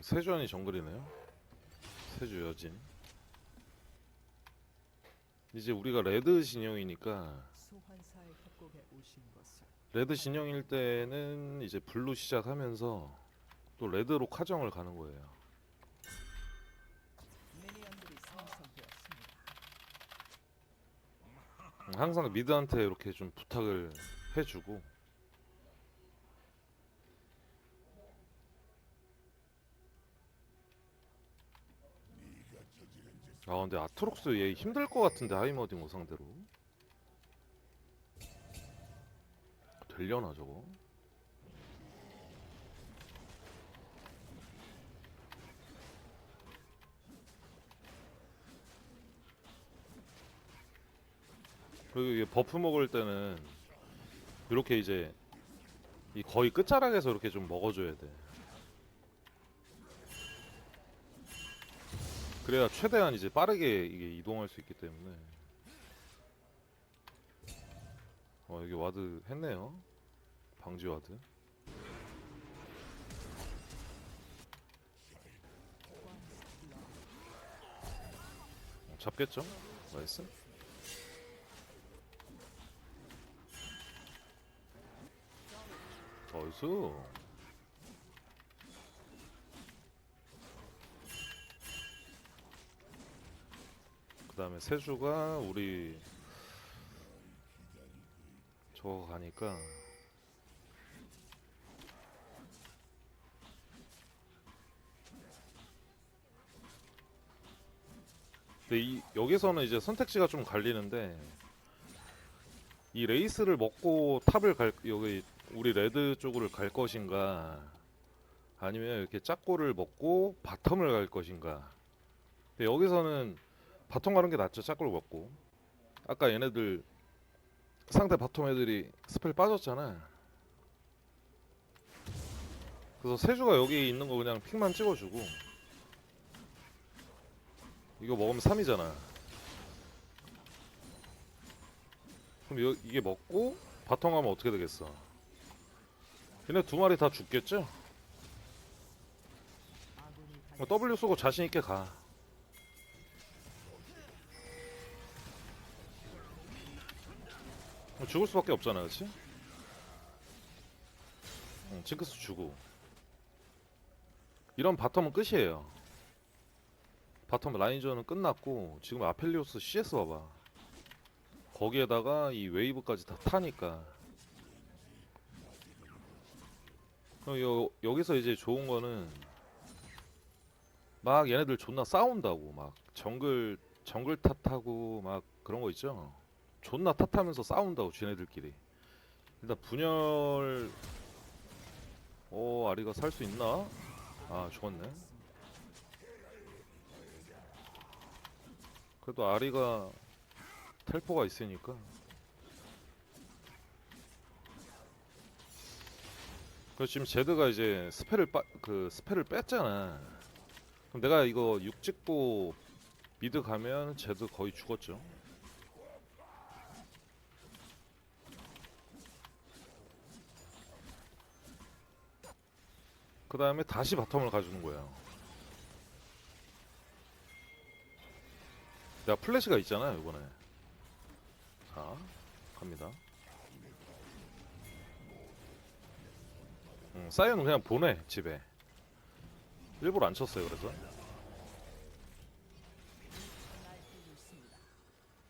음, 세주안이 정글이네요. 세주 여진. 이제 우리가 레드 진영이니까 레드 진영일 때는 이제 블루 시작하면서 또 레드로 카정을 가는 거예요. 항상 미드한테 이렇게 좀 부탁을 해주고 아 근데 아트록스 얘 힘들 것 같은데 하이머딩 상대로 되려나 저거? 그리고 이게 버프 먹을 때는 이렇게 이제 이 거의 끝자락에서 이렇게 좀 먹어줘야 돼. 그래야 최대한 이제 빠르게 이게 이동할 수 있기 때문에. 어 여기 와드 했네요. 방지 와드. 어, 잡겠죠? 나이스. 나이스. 그 다음에 세주가 우리 저거 가니까 근데 이 여기서는 이제 선택지가 좀 갈리는데 이 레이스를 먹고 탑을 갈 여기 우리 레드 쪽으로 갈 것인가 아니면 이렇게 짝골을 먹고 바텀을 갈 것인가. 근데 여기서는 바텀 가는 게 낫죠 짝골 먹고. 아까 얘네들 상대 바텀 애들이 스펠 빠졌잖아. 그래서 세주가 여기 있는 거 그냥 픽만 찍어주고. 이거 먹으면 3이잖아. 그럼 여, 이게 먹고 바텀 가면 어떻게 되겠어? 얘네 두 마리 다 죽겠죠? 어, W 쓰고 자신 있게 가. 죽을 수밖에 없잖아, 그렇지? 응, 징크스 주고. 이런 바텀은 끝이에요. 바텀 라인전은 끝났고 지금 아펠리오스 CS 봐봐. 거기에다가 이 웨이브까지 다 타니까. 그럼 여, 여기서 이제 좋은 거는 막 얘네들 존나 싸운다고 막 정글 정글 탓하고 막 그런 거 있죠. 존나 탓하면서 싸운다고 쟤네들끼리. 일단 분열 오 아리가 살 수 있나? 아 죽었네. 그래도 아리가 텔포가 있으니까. 그 지금 제드가 이제 스펠을 빠, 그 스펠을 뺐잖아. 그럼 내가 이거 6 찍고 미드 가면 제드 거의 죽었죠. 그 다음에 다시 바텀을 가주는 거예요. 내가 플래시가 있잖아요, 이번에. 자, 갑니다. 음, 사이언은 그냥 보내, 집에. 일부러 안 쳤어요, 그래서.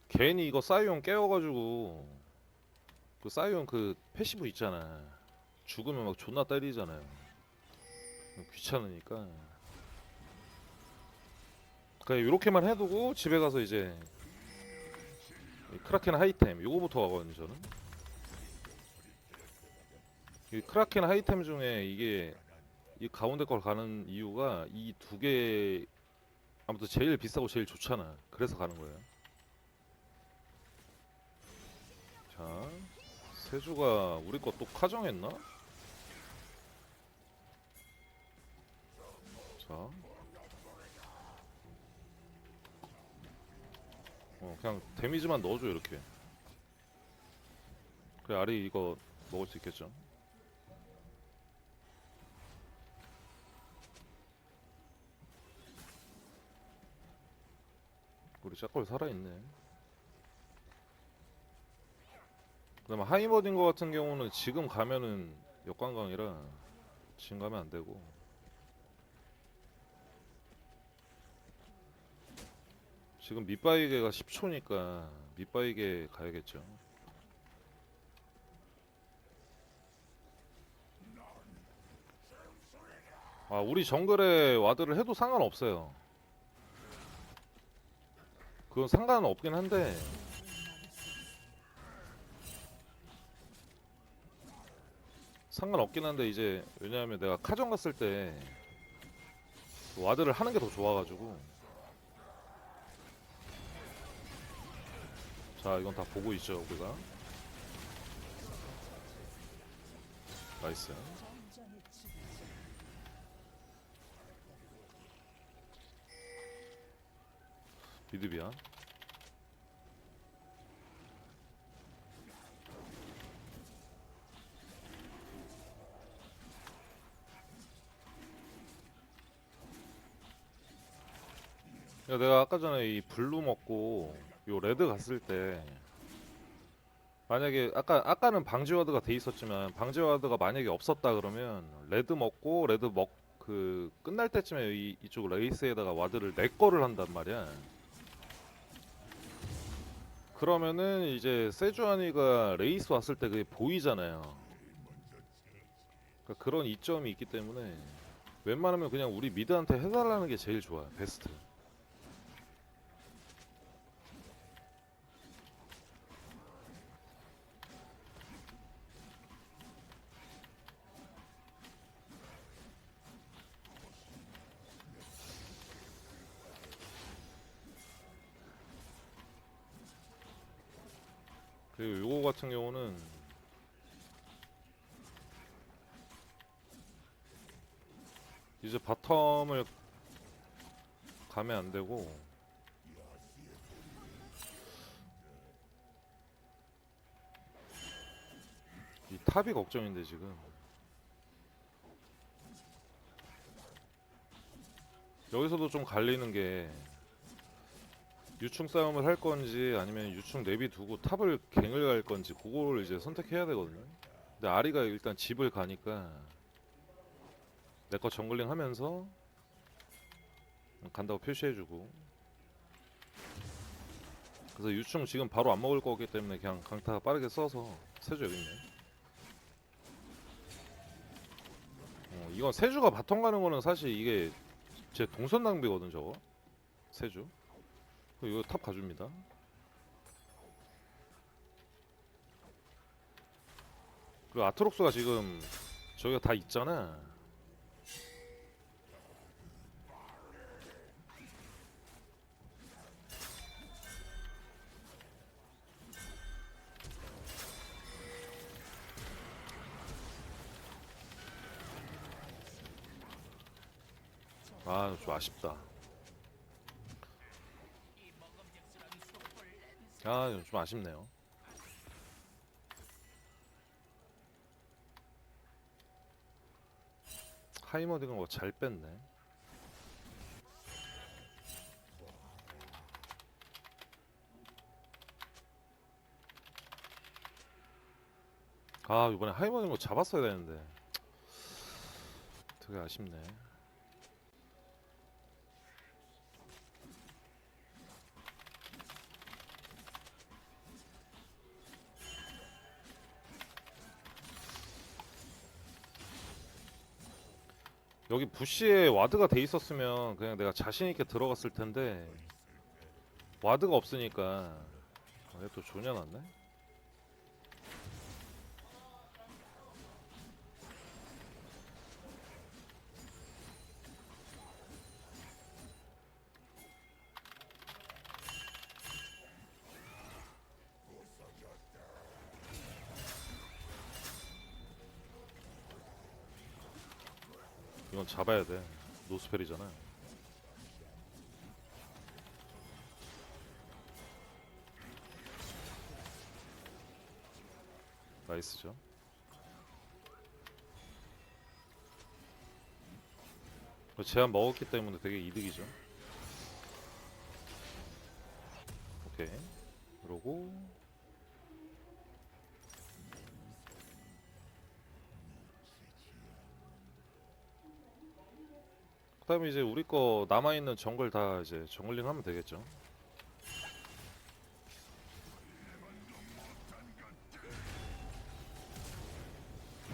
괜히 이거 사이온 깨워가지고 그 사이온 그 패시브 있잖아 죽으면 막 존나 때리잖아요 귀찮으니까. 그냥 이렇게만 해두고 집에 가서 이제 이 크라켄 하이템 요거부터 하거든요 저는. 이 크라켄 하이템 중에 이게 이 가운데 걸 가는 이유가 이 두 개 아무튼 제일 비싸고 제일 좋잖아. 그래서 가는 거예요. 자, 세주가 우리 거 또 카정했나? 있어. 그냥 데미지만 넣어줘 이렇게. 그래 아리 이거 먹을 수 있겠죠? 우리 짝골 살아있네. 그 다음에 하이머딘 거 같은 경우는 지금 가면은 역관광이라 지금 가면 안 되고 지금 밑바이게가 10초니까 밑바이게 가야겠죠. 아, 우리 정글에 와드를 해도 상관없어요. 그건 상관은 없긴 한데 상관없긴 한데 이제 왜냐하면 내가 카정 갔을 때 와드를 하는 게 더 좋아가지고 자 이건 다 보고 있죠 우리가 나이스. 미드비야 야 내가 아까 전에 이 블루 먹고 요 레드 갔을 때 만약에 아까 아까는 방지 와드가 돼 있었지만 방지 와드가 만약에 없었다 그러면 레드 먹고 레드 먹 그 끝날 때쯤에 이, 이쪽 레이스에다가 와드를 내 거를 한단 말이야. 그러면은 이제 세주아니가 레이스 왔을 때 그게 보이잖아요. 그러니까 그런 이점이 있기 때문에 웬만하면 그냥 우리 미드한테 해달라는 게 제일 좋아요. 베스트. 그리고 요거 같은 경우는 이제 바텀을 가면 안 되고 이 탑이 걱정인데 지금. 여기서도 좀 갈리는 게 유충 싸움을 할 건지 아니면 유충 내비 두고 탑을 갱을 갈 건지 그거를 이제 선택해야 되거든요. 근데 아리가 일단 집을 가니까 내 거 정글링 하면서 간다고 표시해주고 그래서 유충 지금 바로 안 먹을 거기 때문에 그냥 강타 빠르게 써서 세주 여기 있네. 어, 이건 세주가 바텀 가는 거는 사실 이게 제 동선 낭비거든 저거 세주. 어, 이거 탑 가줍니다. 그리고 아트록스가 지금 저기가 다 있잖아. 아, 좀 아쉽다. 아, 좀 아쉽네요. 하이머딩은 뭐 잘 뺐네. 아, 이번에 하이머딩 거 잡았어야 되는데. 되게 아쉽네. 여기 부시에 와드가 돼 있었으면 그냥 내가 자신 있게 들어갔을 텐데 와드가 없으니까 아, 얘또 조냐 났네. 이건 잡아야 돼. 노스펠이잖아. 나이스죠. 제한 먹었기 때문에 되게 이득이죠. 오케이 그러고 그다음에 이제 우리 거 남아 있는 정글 다 이제 정글링 하면 되겠죠.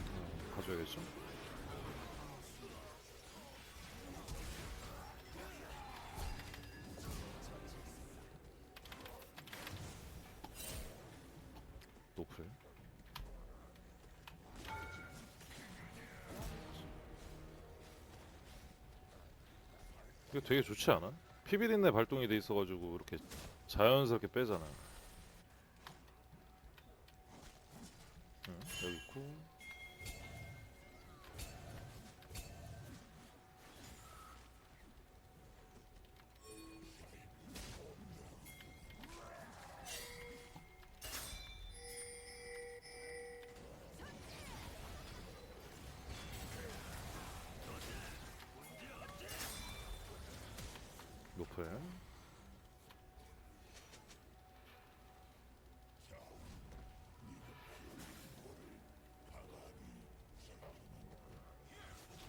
음, 가져야겠죠. 노플. 이거 되게 좋지 않아? 피비린내 발동이 돼 있어가지고 이렇게 자연스럽게 빼잖아. 응, 여기 있고.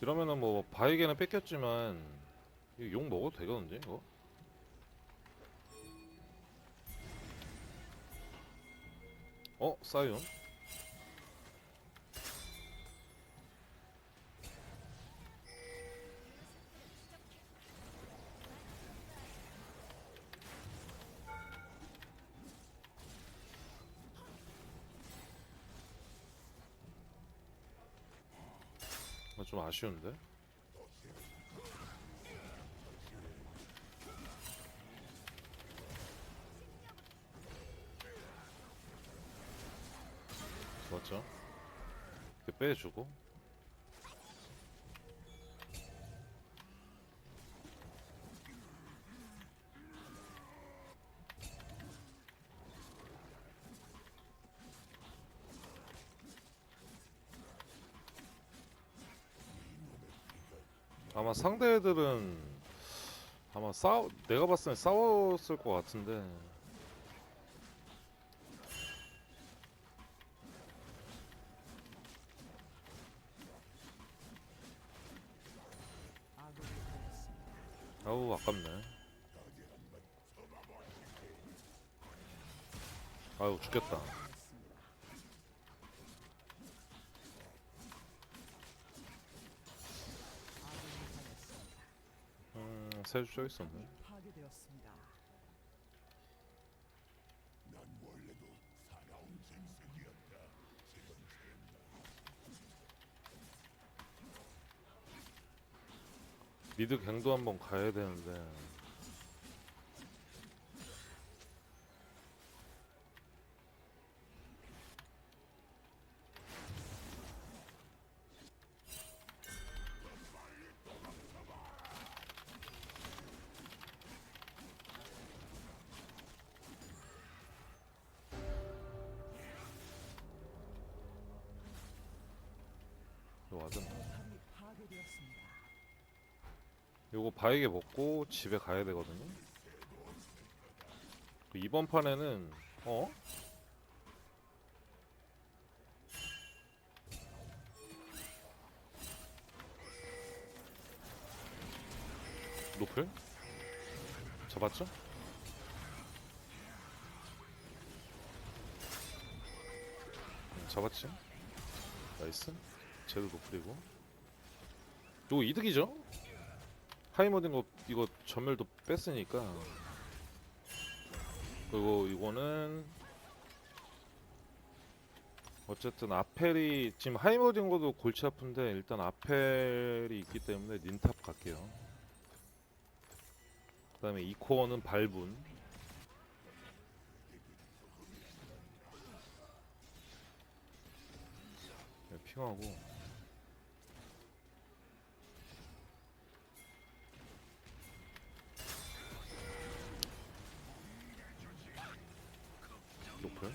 이러면은 뭐 바이게는 뺏겼지만 욕 먹어도 되거든요 이거 어? 사이온? 좀 아쉬운데? 맞죠? 이렇게 빼주고 아마 상대 애들은 아마 싸우 내가 봤을 때 싸웠을 것 같은데. 아우 아깝네 아유 죽겠다 저 있었네. 파괴되었습니다. 미드 갱도 한번 가야 되는데 습니다. 요거 바이게 먹고 집에 가야 되거든요. 그 이번 판에는 어? 노플? 잡았죠? 음, 잡았지? 나이스. 쟤도 노플이고. 요거 이득이죠? 하이머딩 거 이거 전멸도 뺐으니까 그리고 이거는 어쨌든 아펠이 지금 하이머딩 거도 골치 아픈데 일단 아펠이 있기 때문에 닌탑 갈게요 그 다음에 이코어는 발분 네, 핑하고 높아요?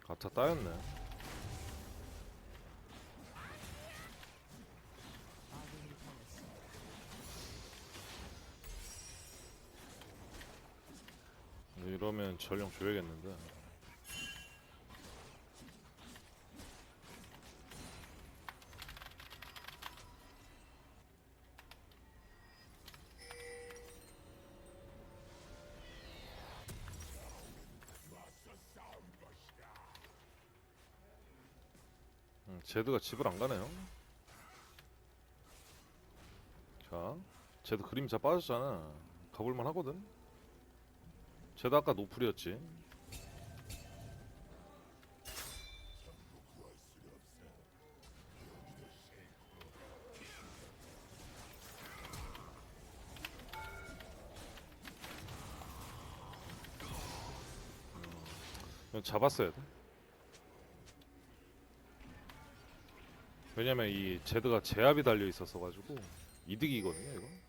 가차 따였네 전령 줘야겠는데. 음, 제드가 집을 안 가네요. 자, 제드 그림자 빠졌잖아. 가볼만 하거든. 제드 아까 노플이었지. 이건 잡았어야 돼. 왜냐면 이 제드가 제압이 달려 있었어 가지고 이득이거든요, 이거.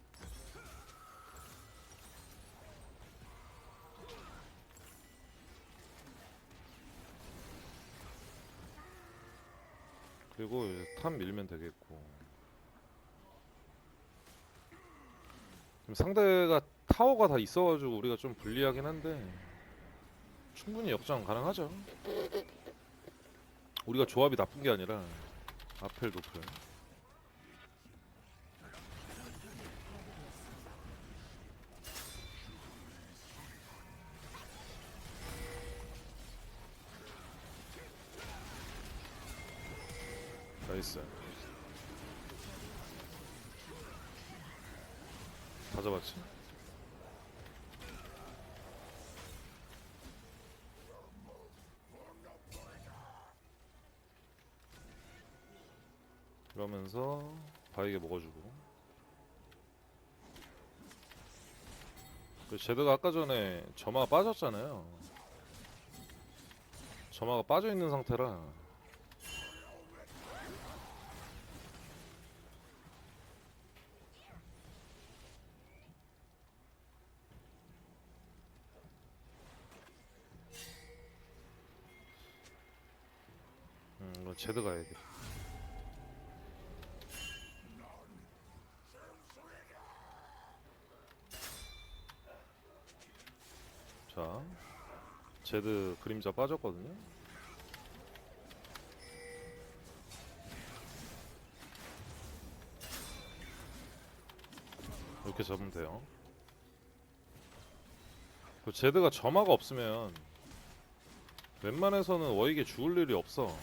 탑 밀면 되겠고. 지금 상대가 타워가 다 있어가지고 우리가 좀 불리하긴 한데 충분히 역전 가능하죠. 우리가 조합이 나쁜 게 아니라 아펠 노플. 나이스. 다 잡았지? 그러면서 바위게 먹어주고 그 제드가 아까 전에 점화가 빠졌잖아요 점화가 빠져있는 상태라 제드 가야겠다 자, 제드 그림자 빠졌거든요. 이렇게 잡으면 돼요. 그 제드가 점화가 없으면 웬만해서는 워익에 죽을 일이 없어.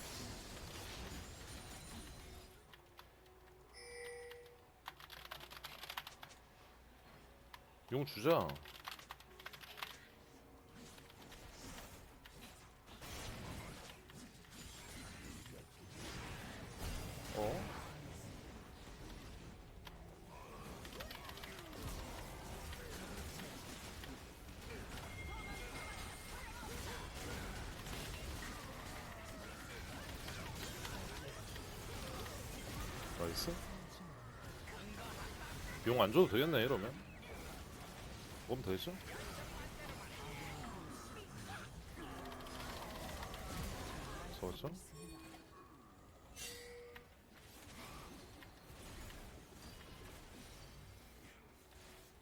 주자. 어? 나이스. 용 안 줘도 되겠네 이러면. 먹으면 되겠죠? 좋았죠?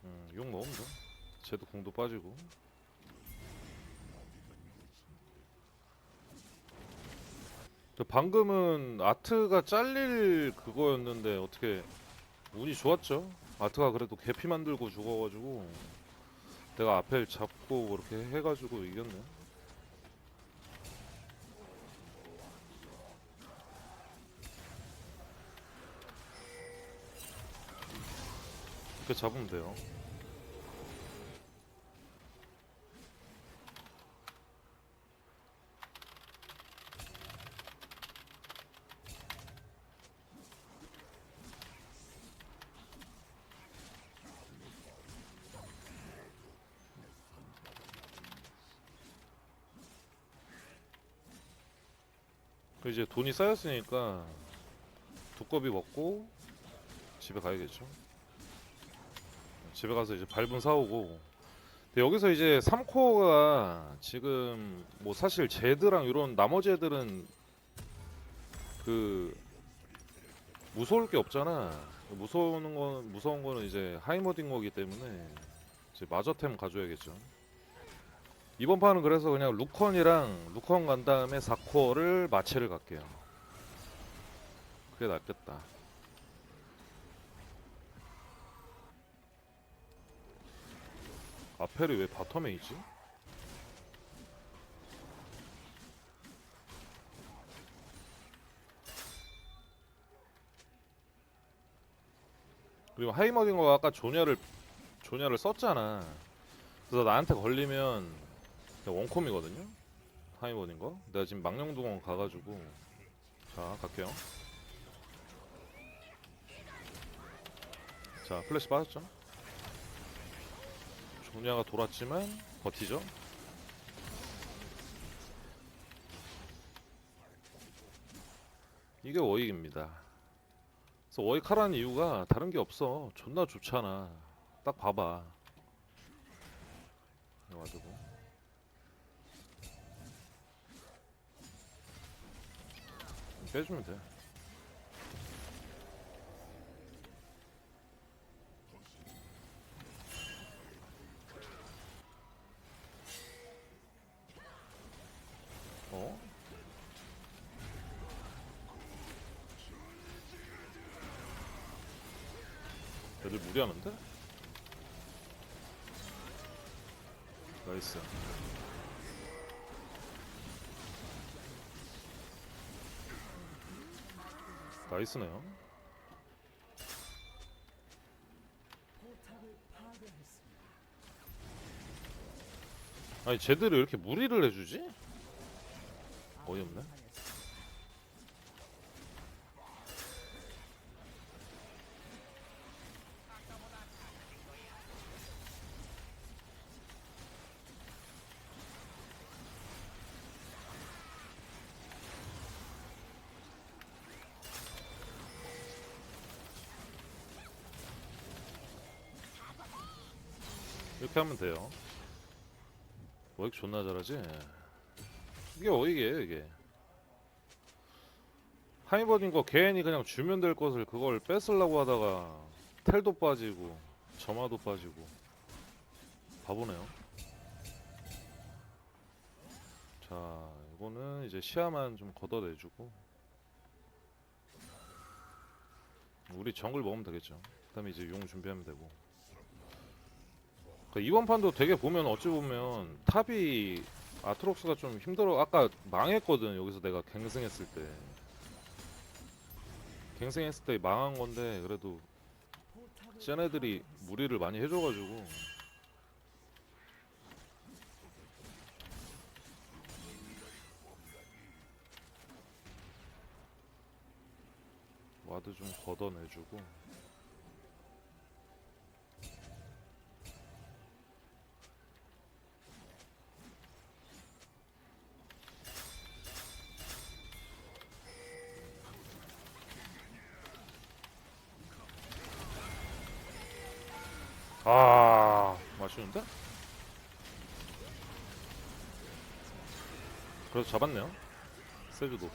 음, 욕 먹으면 돼. 쟤도 공도 빠지고. 저 방금은 아트가 잘릴 그거였는데 어떻게 운이 좋았죠? 아트가 그래도 개피 만들고 죽어가지고 내가 앞에 잡고 그렇게 해가지고 이겼네. 이렇게 잡으면 돼요. 이제 돈이 쌓였으니까 두꺼비 먹고 집에 가야겠죠. 집에 가서 이제 발분 사오고 근데 여기서 이제 3코어가 지금 뭐 사실 제드랑 이런 나머지 애들은 그 무서울 게 없잖아. 무서운 건 무서운 거는 이제 하이머딩 거기 때문에 이제 마저템 가져야겠죠. 이번 판은 그래서 그냥 루컨이랑 루컨 간 다음에 4코어를 마체를 갈게요. 그게 낫겠다. 아펠이 왜 바텀에 있지? 그리고 하이머딩거가 아까 조냐를 조냐를 썼잖아. 그래서 나한테 걸리면 원콤이거든요. 하이머딩거. 내가 지금 망령동원 가가지고 자 갈게요. 자 플래시 빠졌죠? 조냐가 돌았지만 버티죠. 이게 워익입니다. 그래서 워익 하라는 이유가 다른 게 없어. 존나 좋잖아. 딱 봐봐. 그래가지고 빼주면 돼. 어? 애들 무리하는데? 나이스네요. 아니 쟤들이 왜 이렇게 무리를 해주지? 어이없네. 이렇게 하면 돼요. 워익 존나 잘하지? 이게 어이게요 이게? 하이버딘 거 괜히 그냥 주면 될 것을 그걸 뺏으려고 하다가 텔도 빠지고 점화도 빠지고. 바보네요. 자 이거는 이제 시야만 좀 걷어내주고. 우리 정글 먹으면 되겠죠. 그 다음에 이제 용 준비하면 되고 그 이번 판도 되게 보면 어찌 보면 탑이 아트록스가 좀 힘들어. 아까 망했거든 여기서 내가 갱생했을 때. 갱생했을 때 망한 건데 그래도 쟤네들이 무리를 많이 해줘가지고. 와드 좀 걷어내주고 아. 맛있는데? 그래서 잡았네요. 세주 노플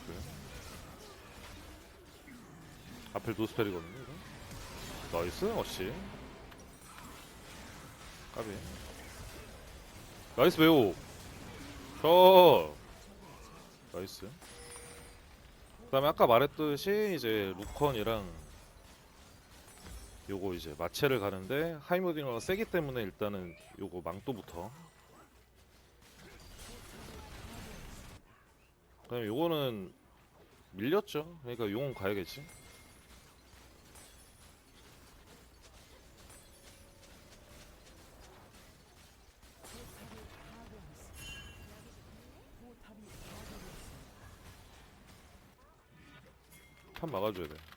앞에 노스펠이거든요 이거. 나이스 어씨. 까비. 나이스 매우. 저. 나이스. 그 다음에 아까 말했듯이 이제 루컨이랑 요거 이제 마체를 가는데 하이머딩어가 세기 때문에 일단은 요거 망토부터. 그다음에 요거는 밀렸죠? 그러니까 용은 가야겠지. 탑 막아줘야 돼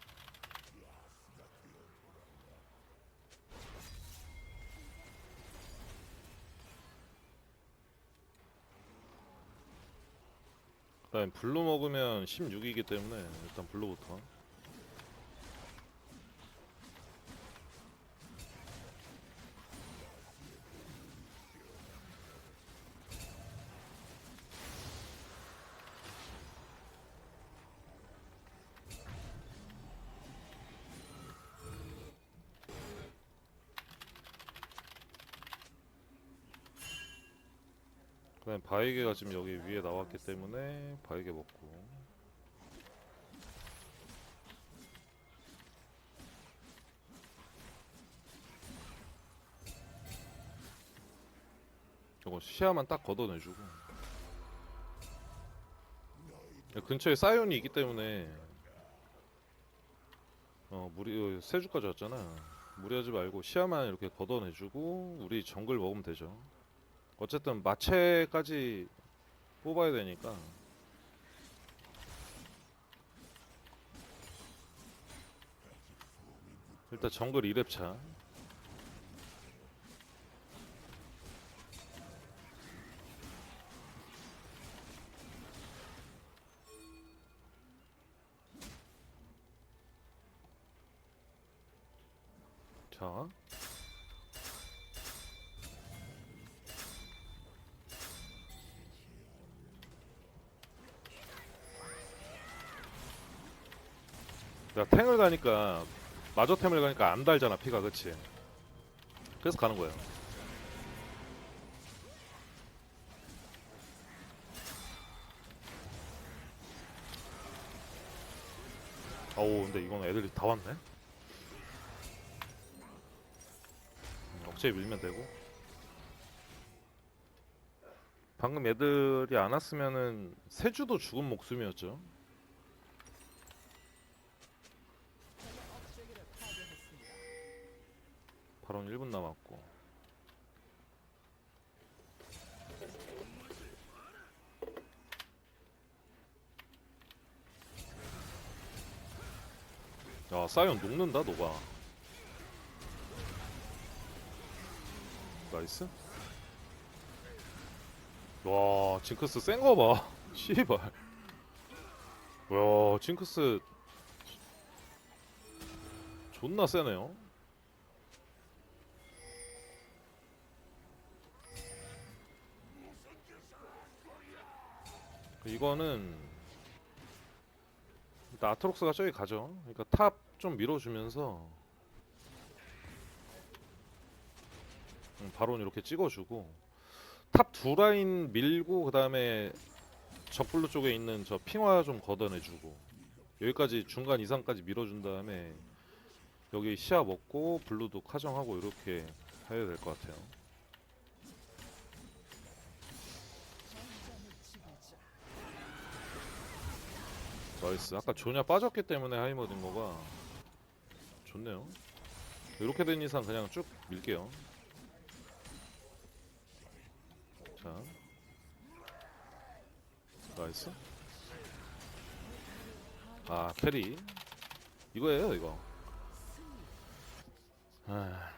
그다음에 블루 먹으면 16이기 때문에 일단 블루부터 그다음 바이게가 지금 여기 위에 나왔기 때문에 바이게 먹고. 저거 시야만 딱 걷어내주고. 근처에 사이온이 있기 때문에. 어 무리 세주까지 왔잖아. 무리하지 말고 시야만 이렇게 걷어내주고 우리 정글 먹으면 되죠 어쨌든 마체까지 뽑아야 되니까. 일단 정글 2렙차. 자 내가 탱을 가니까 마저 템을 가니까 안 달잖아 피가 그치? 그래서 가는 거예요. 어우 근데 이건 애들이 다 왔네? 음, 억제에 밀면 되고. 방금 애들이 안 왔으면은 세주도 죽은 목숨이었죠 바로 1분 남았고. 야 사이언 녹는다 녹아. 나이스. 와 징크스 센 거 봐. 씨발. 와 징크스 존나 세네요 이거는 일단 아트록스가 저기 가죠. 그러니까 탑 좀 밀어주면서 음, 바론 이렇게 찍어주고 탑 두 라인 밀고 그 다음에 적블루 쪽에 있는 저 핑화 좀 걷어내주고 여기까지 중간 이상까지 밀어준 다음에 여기 시야 먹고 블루도 카정하고 이렇게 해야 될 것 같아요. 나이스. 아까 조냐 빠졌기 때문에 하이머든 거가 좋네요. 이렇게 된 이상 그냥 쭉 밀게요. 자, 나이스. 아 캐리 이거예요 이거. 아,